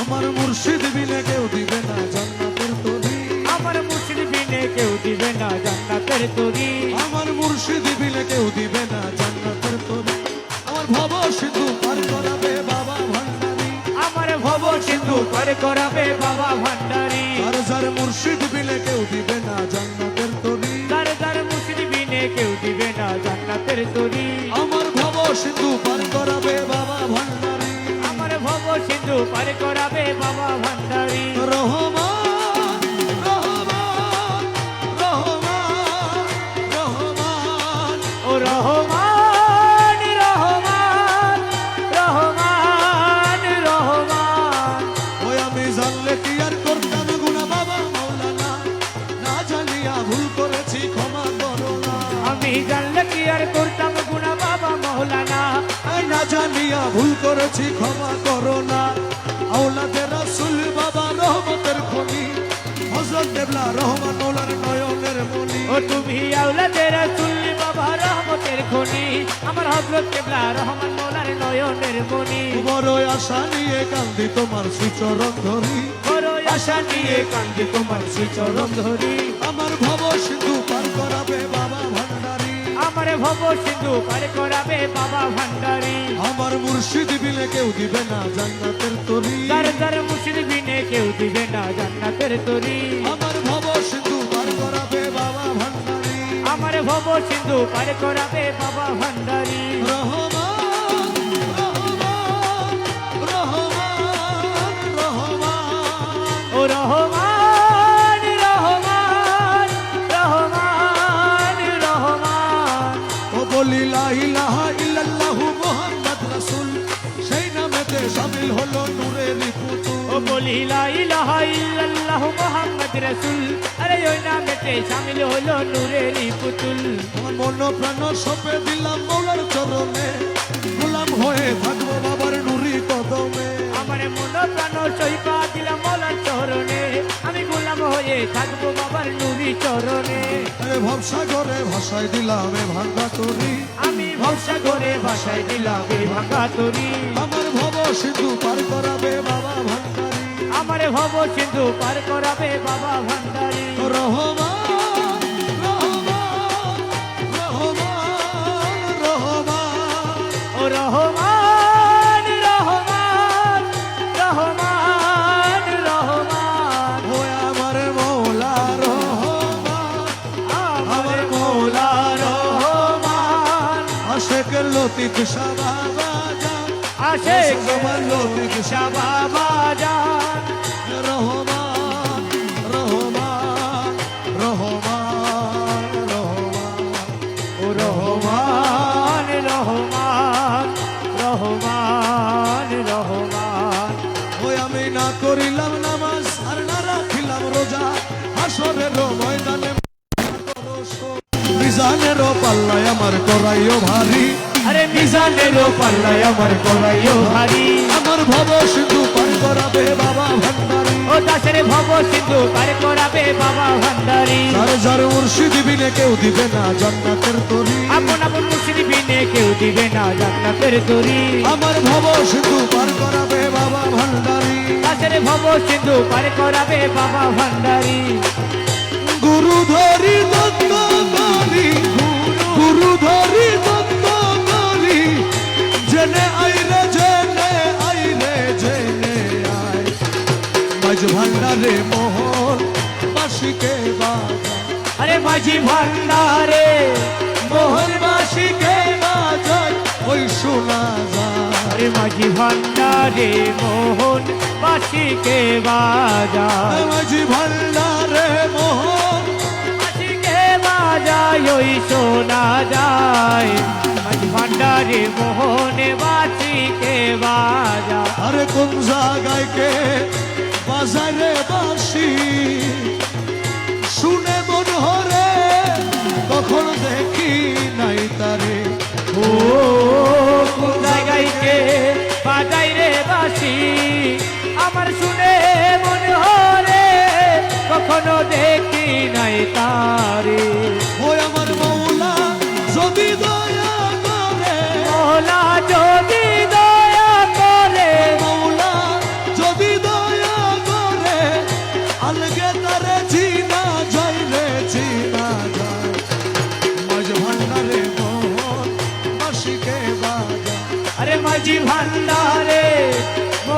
আমার মুর্শিদ বিনে কেউ দিবে না জান্নাতের তরি। আমার মুর্শিদ বিনে কেউ দিবে না জান্নাতের তরি। আমার মুর্শিদ বিনে কেউ দিবে না জান্নাতের তরি। আমার ভব সিন্ধু পার করাবে বাবা ভান্ডারি। আমার ভব সিন্ধু পার করাবে বাবা ভান্ডারি। আর যার মুর্শিদ বিনে কেউ দিবে না জান্নাতের তরি। যার যার মুর্শিদ বিনে কেউ দিবে না জান্নাতের তরি। আমার ভব সিন্ধু পার করাবে পার করাবে বাবা ভান্ডারি। রহমান রহমান রহমান রহমান ও রহমান রহমান রহমান রহমান। ওই আমি জানলে কি আর করতাম গুনা বাবা মৌলানা? না জানিয়া ভুল করেছি ক্ষমা করো না। আমি জানলে কি আর করতাম গুনা বাবা মৌলানা? না জানিয়া ভুল করেছি ক্ষমা করো তুমি আউলাদের রাসূল বাবা রহমতের খনি। আমার হযরত কেবলা রহমান মৌলার নয়নের মনি বড় আশা নিয়ে কান্দি তোমার সুচরণ ধরি। বড় আশা নিয়ে কান্দি তোমার শ্রীচরণ ধরি। আমার ভব সিন্ধু পার করাবে বাবা ভান্ডারি। আমার ভব সিন্ধু পার করাবে বাবা ভান্ডারি। আমার মুর্শিদ বিলে কেউ দিবে না জান্নাতের তরি। যার যার মুর্শিদ বিনে কেউ দিবে না জান্নাতের তরি। আমার ভব সিন্ধু পার করাবে বাবা ভান্ডারি। রহমান রহমান রহমান রহমান। ও রহমান বলি, লা ইলাহা ইল্লাল্লাহু মুহাম্মদ রাসূল। সেই নামেতে শামিল হলো পুতুল ও বলি লা ইলাহা ইল্লাল্লাহু মুহাম্মদ রাসূল। আরে ওই নামেতে শামিল হলো নূরের পুতুল আমার মন প্রাণ সপে দিলাম মৌলার চরণে। গোলাম হয়ে থাকব বাবার নুরি কদমে। আমার মন প্রাণ সইপা দিলাম মলার চরণে। আমি গোলাম হয়ে থাকব বাবার নুরি চরণে। আরে ভবসাগরে ভাষায় দিলাম এ ভাঙ্গা তরি। আমি ভরসা করে ভাষায় দিলাম এই ভাঙা তরি। আমার ভব সিন্ধু পার করাবে বাবা ভান্ডারি আমার ভব সিন্ধু পার করাবে বাবা ভান্ডারি। রহমান রহমান রহমান রহমান ও রহমান রহমান। রহমান রহমান ও আমার মৌলা রহমান আমার মৌলা রহমান। আশেক লতিফ শাবাবা জান আশেক আমার লতিফ বাবা রহমান রহমান রহমান রহমান। ও রহমান রহমান রহমান। রহমান ওই আমি না করিলাম নামাজ আর না রাখিলাম রোজা। হাসরের ময়দানে মিজানের পাল্লায় আমার করাইও ভারী। আরে মিজানেরও পাল্লায় আমার করাইও ভারী। আমার ভব সিন্ধু পার করাবে বাবা ভান্ডারি। ও দাসের ভব সিন্ধু পার করাবে বাবা ভান্ডারি? যার যার মুর্শিদ বিনে কেউ দিবে না জান্নাতের তরি। আপন আপন মুর্শিদ বিনে কেউ দিবে না জান্নাতের তরি। আমার ভব সিন্ধু পার করাবে বাবা ভান্ডারি? দাসের ভব সিন্ধু পার করাবে বাবা ভান্ডারি? গুরু ধরি দত্ত করি গুরু ধরি দত্ত আইরে জেনে মাঝ ভান্ডারে মোহন বাসিকে বাজা আরে মাঝি ভান্ডারে মোহন বাসিকে বাজায় ওই শোনা যায় আরে মাঝি ভান্ডারে মোহন বাসিকে বাজা মাঝি ভান্ডারে মোহন বাসিকে বাজায় ওই শোনা যায়। মাঝি ভান্ডারে মোহনে বাসিকে বাজা আরে কোন জায়গায় কে বাজারে বাসি শুনে মন হরে কখন দেখি নাই তারে। ও, কোন জায়গায় কে বাজাই বাসি আমার শুনে মনে হরে কখনো দেখি নাই তারে।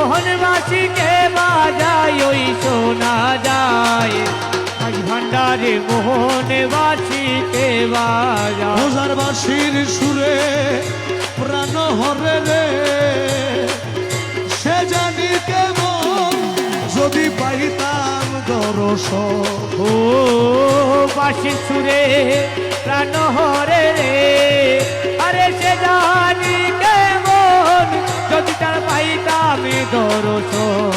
মোহনবাসীকে বাজায় ওই শোনা যায়। আজ ভান্ডারে মোহনবাসীকে বাজায়। হাজার বাসির সুরে প্রাণ হরে রে। সে জানি কেমন যদি পাইতাম দর্শন ও বাসি সুরে প্রাণ হরে রে। আরে সে জানি পাইতাম দর্শন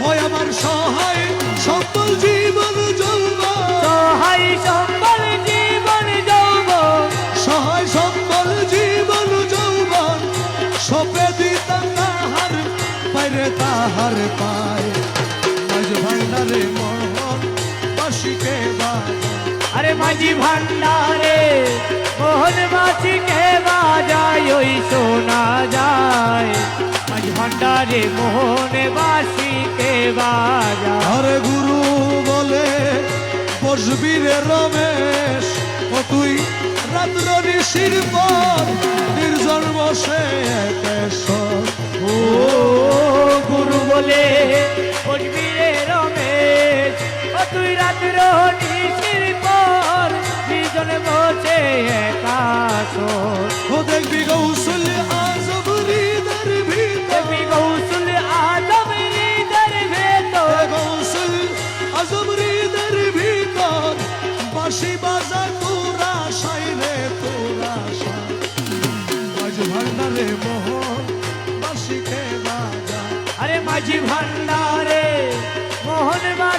হয় আমার সহায় সকল জীবন যৌবন। সহায় সম্বল জীবন যৌবন। সহায় সকল জীবন যৌবন। সপে দিতাম তাহার বাইরে তাহার পায়। মাঝ ভান্ডারে মন বাসিকে বাজা। আরে মাঝি ভান্ডারে মোহন মাছিকে বাজায় ওই শোনা যায়। মাঝি ভান্ডারে মোহন বাসিকে বাজায় আরে গুরু বলে বসবি রে রমেশ ও তুই রাত্র ঋষির পর নির্জন বসে ও গুরু বলে বসবি রে রমেশ ও তুই রাত্র নিশির পর দুজন বসে একাশ। ও দেখবি গৌসল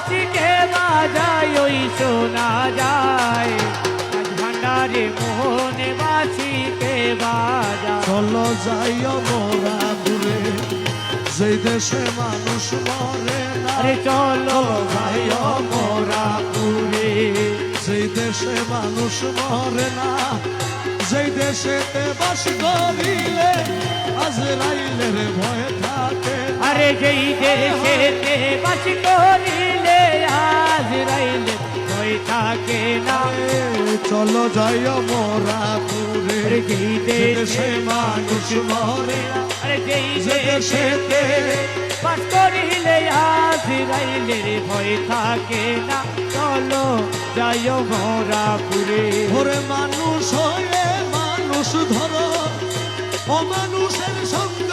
মাছিকে বাজায় ওই শোনা যায়। ভান্ডারে মোহন মাছিকে বাজায় চলো যাইও মোরা ঘুরে যেই দেশে মানুষ মরে না। আরে চলো যাইও মোরা পুরে যেই দেশে মানুষ মরে না। যেই দেশেতে বাস করিলে আজ রাইলের ভয় থাকে। আরে যেই দেশেতে বাস করিলে আজ রাইলে ভয় থাকে না। চলো যাইও মোরা ঘুরে যেই দেশে মানুষ মরে আরে যেই দেশেতে বাস করিলে আজরাইলে ভয় থাকে না। চলো যাইও মোরা পুরে। ওরে মানুষ হয়ে ধরো ও মানুষের সঙ্গ।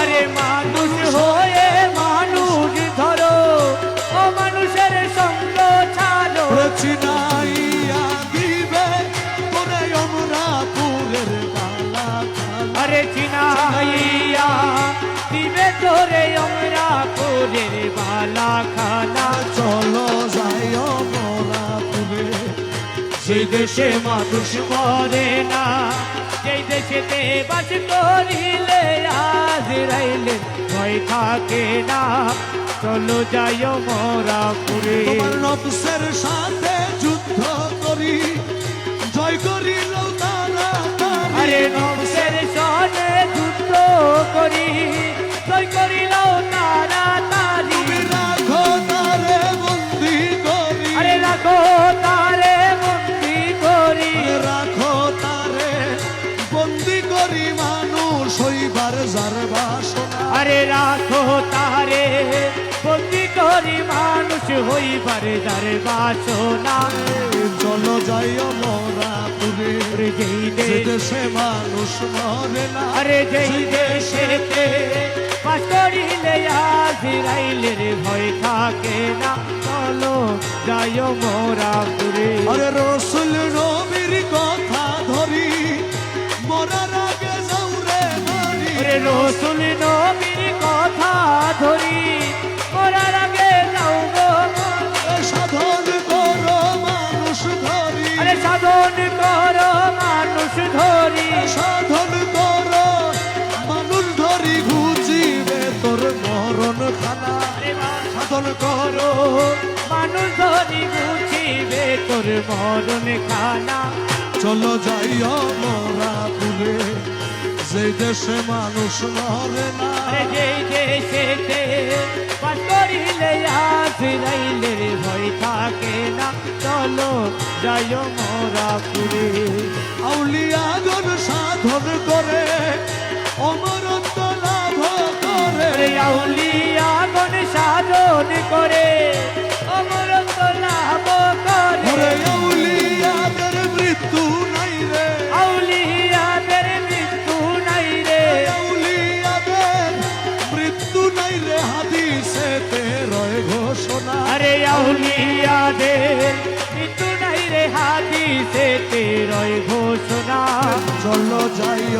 আরে মানুষ হয়ে মানুষ ধরো ও মানুষের সঙ্গ ছাড়ো ওরে চিনাইয়া দিবে তোরে অমরাপুরের বালা খালা। আরে চিনাইয়া দিবে তোরে আমরা পুরের বালা খানা সেই দেশে মানুষ মরে না। যেই দেশেতে বাস করিলে আজ রাইলে ভয় থাকে না। চলো যাই মোরা পুরে নবসের সাথে যুদ্ধ করি। জয় করিল তারা আরে নবসের করি মানুষ হইবার যার বাসনা। চলো যাইও মোরা পুরে। আরে যেই দেশ মানুষ মরে না আরে যেই দেশেতে বাস করিলে আজরাইলের ভয় থাকে না। চলো যাইও মোরা পুরে। আরে রসুল নবীর কথা ধরি মরার আগে যাও রে রসুল নবীর কথা ধরি মানুষ ধরি বুঝিবে তোর মরণ খানা। চলো যাইও মোরা পুরে যে দেশে মানুষ মরে না। যেই দেশেতে বাস করিলে আজরাইলের ভয় থাকে না। চলো যাইও মোরা পুরে আউলিয়াগণ সাধন করে অমরত্ব লাভ করে। সাধন করে। অমরত লাভ করে। আউলিয়াদের মৃত্যু নাই রে। আউলিয়াদের মৃত্যু নাই রে। আউলিয়াদের মৃত্যু নাই রে। হাদিসে রয় ঘোষণা। আরে আউলিয়াদের মৃত্যু নাই রে। হাদিসে রয় ঘোষণা। চলো যাই